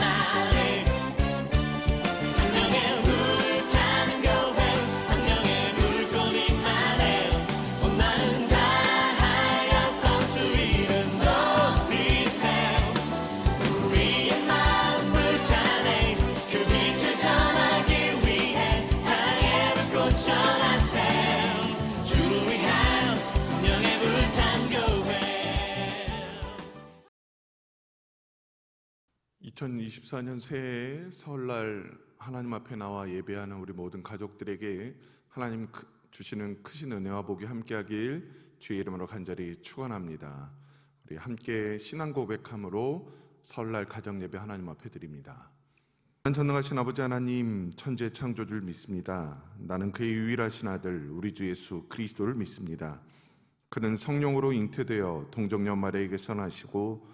여 2024년 새해 설날 하나님 앞에 나와 예배하는 우리 모든 가족들에게 하나님 크- 주시는 크신 은혜와 복이 함께하길 주의 이름으로 간절히 축원합니다. 우리 함께 신앙 고백함으로 설날 가정 예배 하나님 앞에 드립니다. 전능하신 아버지 하나님 천재 창조주를 믿습니다. 나는 그의 유일하신 아들 우리 주 예수 그리스도를 믿습니다. 그는 성령으로 잉태되어 동정녀 마리아에게서 나시고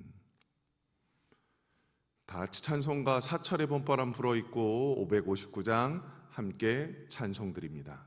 다 찬송가 사철의 봄바람 불어 있고 559장 함께 찬송 드립니다.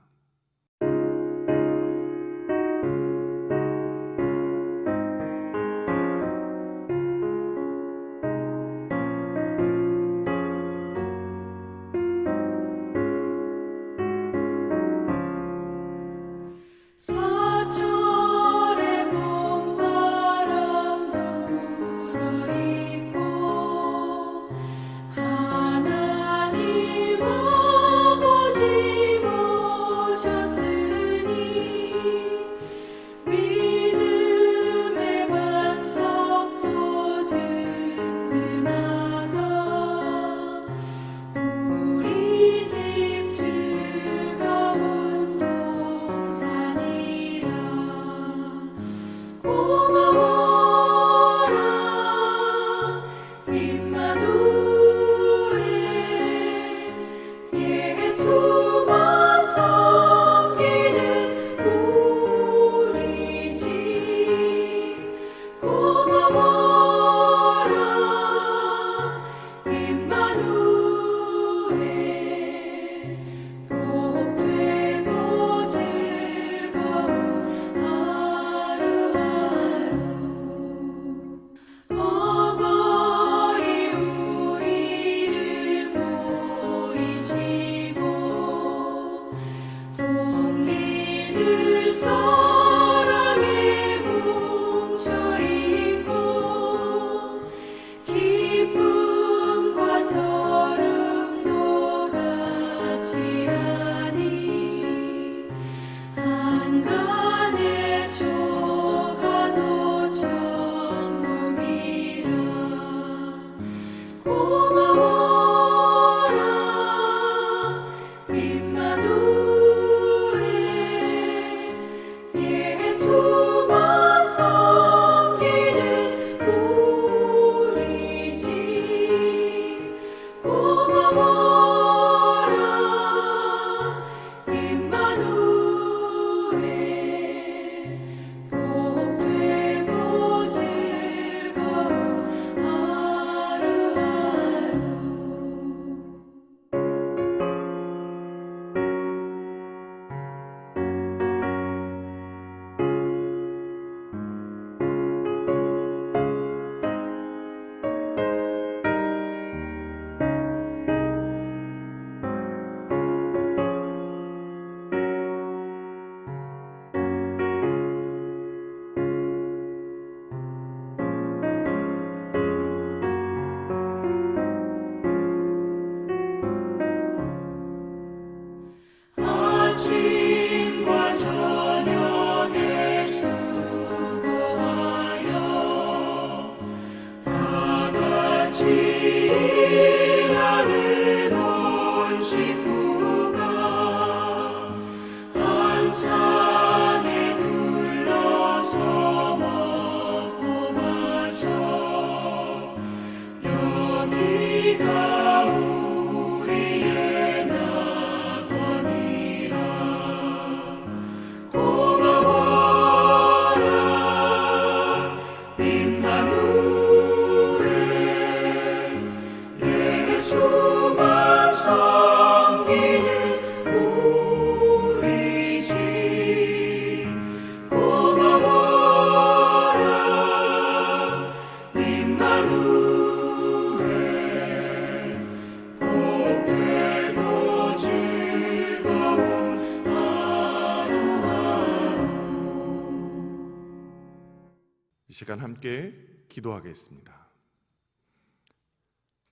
시간 함께 기도하겠습니다.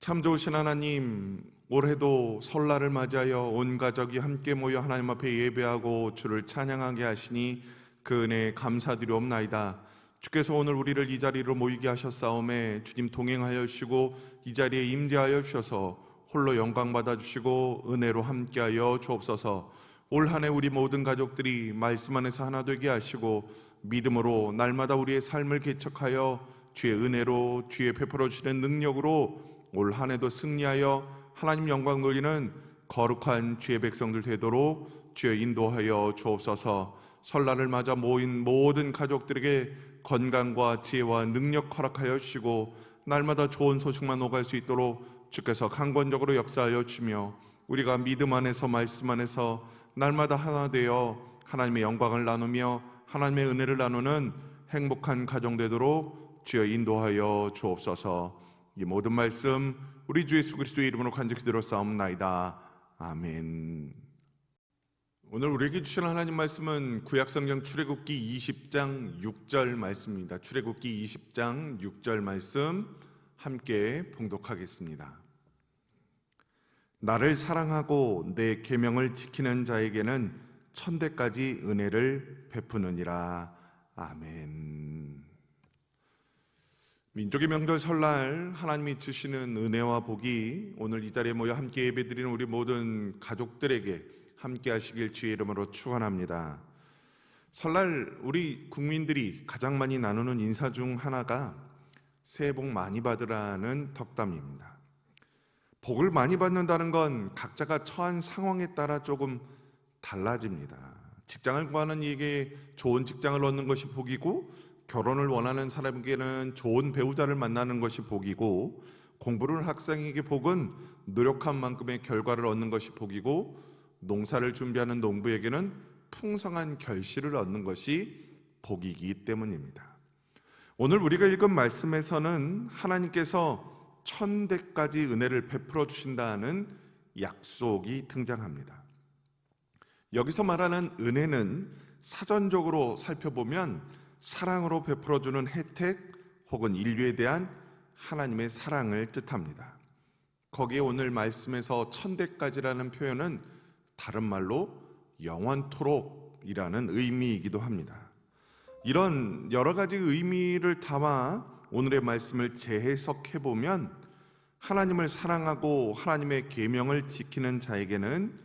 참 좋으신 하나님, 올해도 설날을 맞이하여 온 가족이 함께 모여 하나님 앞에 예배하고 주를 찬양하게 하시니 그 은혜에 감사드리옵나이다. 주께서 오늘 우리를 이 자리로 모이게 하셨사오매 주님 동행하여 주시고 이 자리에 임재하여 주셔서 홀로 영광 받아 주시고 은혜로 함께하여 주옵소서. 올 한 해 우리 모든 가족들이 말씀 안에서 하나 되게 하시고 믿음으로 날마다 우리의 삶을 개척하여 주의 은혜로 주의 베풀어 주시는 능력으로 올 한 해도 승리하여 하나님 영광 돌리는 거룩한 주의 백성들 되도록 주여 인도하여 주옵소서. 설날을 맞아 모인 모든 가족들에게 건강과 지혜와 능력 허락하여 주시고 날마다 좋은 소식만 오갈 수 있도록 주께서 강권적으로 역사하여 주며 우리가 믿음 안에서 말씀 안에서 날마다 하나 되어 하나님의 영광을 나누며 하나님의 은혜를 나누는 행복한 가정 되도록 주여 인도하여 주옵소서. 이 모든 말씀 우리 주 예수 그리스도의 이름으로 간절히 들었사옵나이다. 아멘. 오늘 우리에게 주신 하나님 말씀은 구약성경 출애굽기 20장 6절 말씀입니다. 출애굽기 20장 6절 말씀 함께 봉독하겠습니다. 나를 사랑하고 내 계명을 지키는 자에게는 천대까지 은혜를 베푸느니라. 아멘. 민족의 명절 설날 하나님이 주시는 은혜와 복이 오늘 이 자리에 모여 함께 예배드리는 우리 모든 가족들에게 함께 하시길 주의 이름으로 축원합니다. 설날 우리 국민들이 가장 많이 나누는 인사 중 하나가 새해 복 많이 받으라는 덕담입니다. 복을 많이 받는다는 건 각자가 처한 상황에 따라 조금 달라집니다. 직장을 구하는 이에게 좋은 직장을 얻는 것이 복이고 결혼을 원하는 사람에게는 좋은 배우자를 만나는 것이 복이고 공부를 학생에게 복은 노력한 만큼의 결과를 얻는 것이 복이고 농사를 준비하는 농부에게는 풍성한 결실을 얻는 것이 복이기 때문입니다. 오늘 우리가 읽은 말씀에서는 하나님께서 천대까지 은혜를 베풀어 주신다는 약속이 등장합니다. 여기서 말하는 은혜는 사전적으로 살펴보면 사랑으로 베풀어 주는 혜택 혹은 인류에 대한 하나님의 사랑을 뜻합니다. 거기에 오늘 말씀에서 천대까지라는 표현은 다른 말로 영원토록이라는 의미이기도 합니다. 이런 여러 가지 의미를 담아 오늘의 말씀을 재해석해 보면 하나님을 사랑하고 하나님의 계명을 지키는 자에게는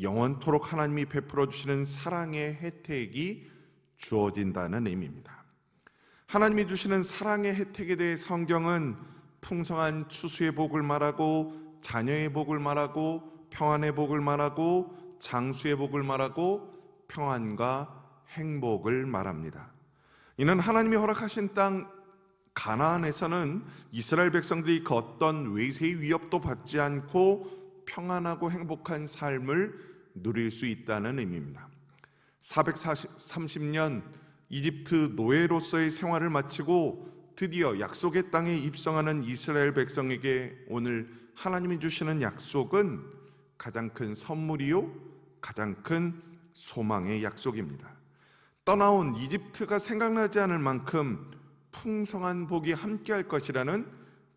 영원토록 하나님이 베풀어 주시는 사랑의 혜택이 주어진다는 의미입니다. 하나님이 주시는 사랑의 혜택에 대해 성경은 풍성한 추수의 복을 말하고 자녀의 복을 말하고 평안의 복을 말하고 장수의 복을 말하고 평안과 행복을 말합니다. 이는 하나님이 허락하신 땅 가나안에서는 이스라엘 백성들이 그 어떤 외세의 위협도 받지 않고 평안하고 행복한 삶을 누릴 수 있다는 의미입니다. 430년 이집트 노예로서의 생활을 마치고 드디어 약속의 땅에 입성하는 이스라엘 백성에게 오늘 하나님이 주시는 약속은 가장 큰 선물이요, 가장 큰 소망의 약속입니다. 떠나온 이집트가 생각나지 않을 만큼 풍성한 복이 함께할 것이라는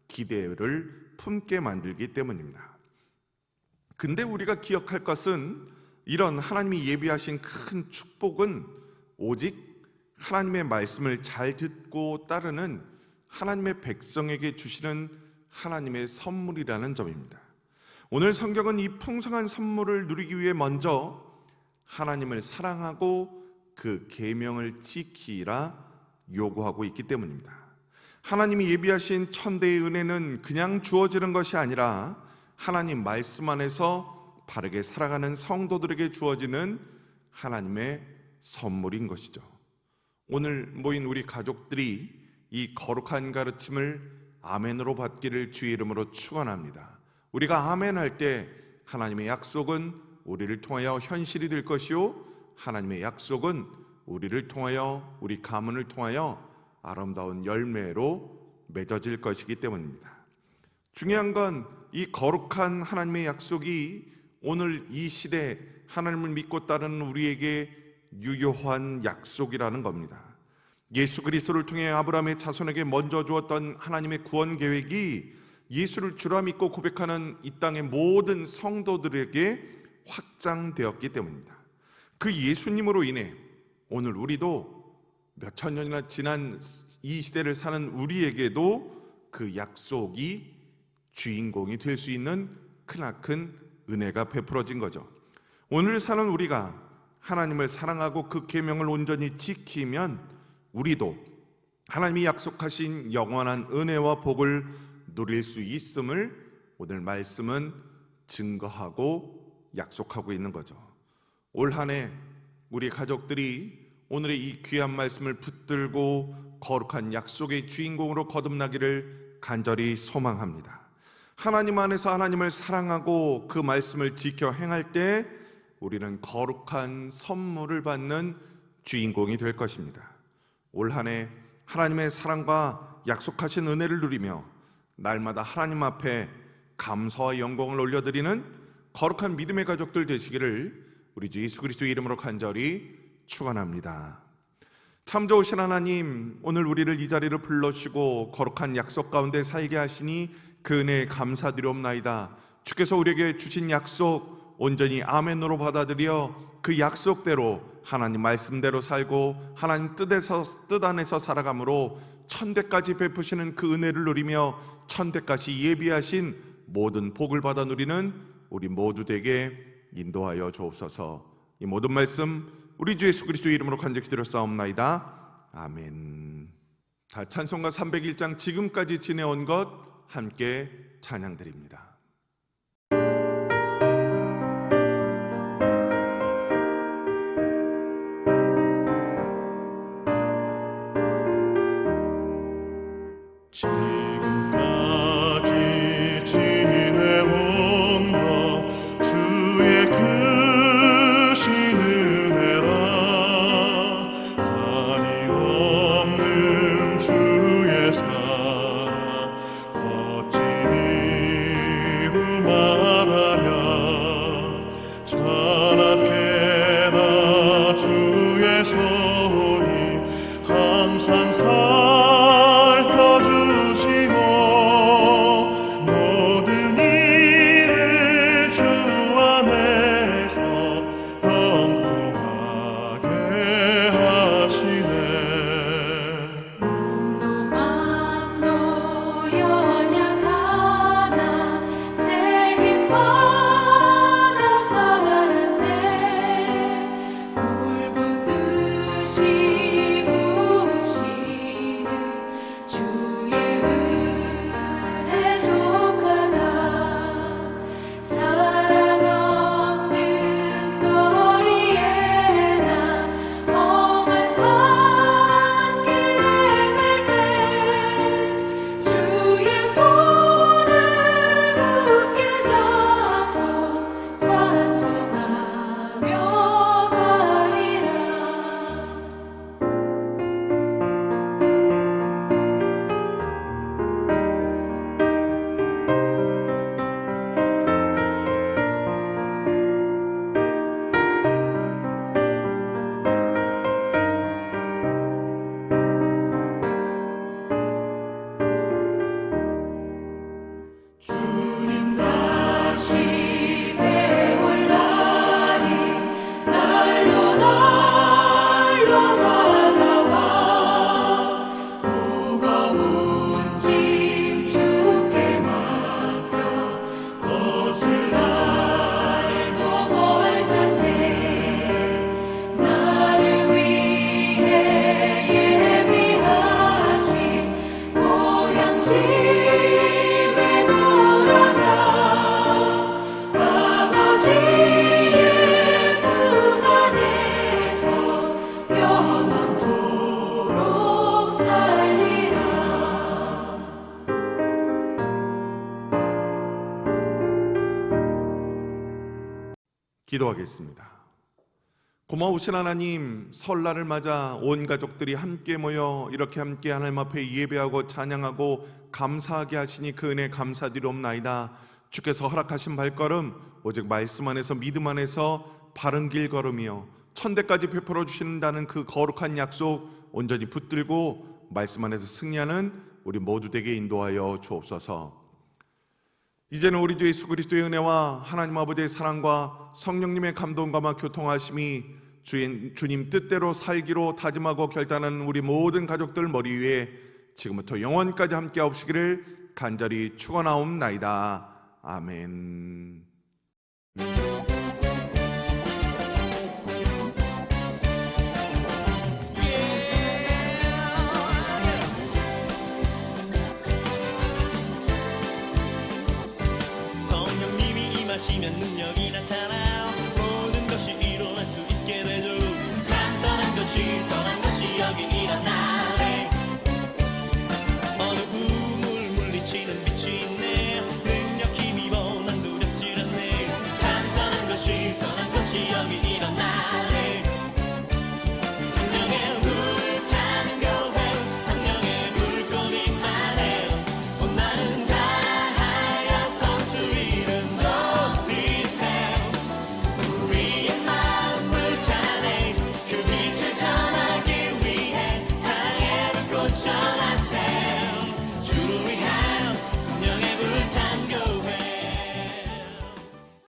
기대를 품게 만들기 때문입니다. 근데 우리가 기억할 것은 이런 하나님이 예비하신 큰 축복은 오직 하나님의 말씀을 잘 듣고 따르는 하나님의 백성에게 주시는 하나님의 선물이라는 점입니다. 오늘 성경은 이 풍성한 선물을 누리기 위해 먼저 하나님을 사랑하고 그 계명을 지키라 요구하고 있기 때문입니다. 하나님이 예비하신 천대의 은혜는 그냥 주어지는 것이 아니라 하나님 말씀 안에서 바르게 살아가는 성도들에게 주어지는 하나님의 선물인 것이죠. 오늘 모인 우리 가족들이 이 거룩한 가르침을 아멘으로 받기를 주의 이름으로 축원합니다. 우리가 아멘 할 때 하나님의 약속은 우리를 통하여 현실이 될 것이요 하나님의 약속은 우리를 통하여 우리 가문을 통하여 아름다운 열매로 맺어질 것이기 때문입니다. 중요한 건 이 거룩한 하나님의 약속이 오늘 이 시대 하나님을 믿고 따르는 우리에게 유효한 약속이라는 겁니다. 예수 그리스도를 통해 아브라함의 자손에게 먼저 주었던 하나님의 구원 계획이 예수를 주라 믿고 고백하는 이 땅의 모든 성도들에게 확장되었기 때문입니다. 그 예수님으로 인해 오늘 우리도 몇 천 년이나 지난 이 시대를 사는 우리에게도 그 약속이 주인공이 될 수 있는 크나큰 은혜가 베풀어진 거죠. 오늘 사는 우리가 하나님을 사랑하고 그 계명을 온전히 지키면 우리도 하나님이 약속하신 영원한 은혜와 복을 누릴 수 있음을 오늘 말씀은 증거하고 약속하고 있는 거죠. 올 한해 우리 가족들이 오늘의 이 귀한 말씀을 붙들고 거룩한 약속의 주인공으로 거듭나기를 간절히 소망합니다. 하나님 안에서 하나님을 사랑하고 그 말씀을 지켜 행할 때 우리는 거룩한 선물을 받는 주인공이 될 것입니다. 올 한 해 하나님의 사랑과 약속하신 은혜를 누리며 날마다 하나님 앞에 감사와 영광을 올려드리는 거룩한 믿음의 가족들 되시기를 우리 주 예수 그리스도 이름으로 간절히 축원합니다. 참 좋으신 하나님, 오늘 우리를 이 자리를 불러주시고 거룩한 약속 가운데 살게 하시니 그 은혜에 감사드리옵나이다. 주께서 우리에게 주신 약속 온전히 아멘으로 받아들여 그 약속대로 하나님 말씀대로 살고 하나님 뜻에서 뜻 안에서 살아감으로 천대까지 베푸시는 그 은혜를 누리며 천대까지 예비하신 모든 복을 받아 누리는 우리 모두 되게 인도하여 주옵소서. 이 모든 말씀 우리 주 예수 그리스도 이름으로 간절히 드렸사옵나이다. 아멘. 자, 찬송가 301장 지금까지 지내온 것 함께 찬양드립니다. 기도하겠습니다. 고마우신 하나님, 설날을 맞아 온 가족들이 함께 모여 이렇게 함께 하나님 앞에 예배하고 찬양하고 감사하게 하시니 그 은혜 감사드리옵나이다. 주께서 허락하신 발걸음 오직 말씀 안에서 믿음 안에서 바른 길 걸으며 천대까지 베풀어 주신다는 그 거룩한 약속 온전히 붙들고 말씀 안에서 승리하는 우리 모두 되게 인도하여 주옵소서. 이제는 우리 주 예수 그리스도의 은혜와 하나님 아버지의 사랑과 성령님의 감동감화 교통하심이 주인, 주님 뜻대로 살기로 다짐하고 결단하는 우리 모든 가족들 머리 위에 지금부터 영원까지 함께 하옵시기를 간절히 축원하옵나이다. 아멘. 임하시면 능력이 나타나 모든 것이 일어날 수 있게 되죠 참 선한 것이 선한 것이 여기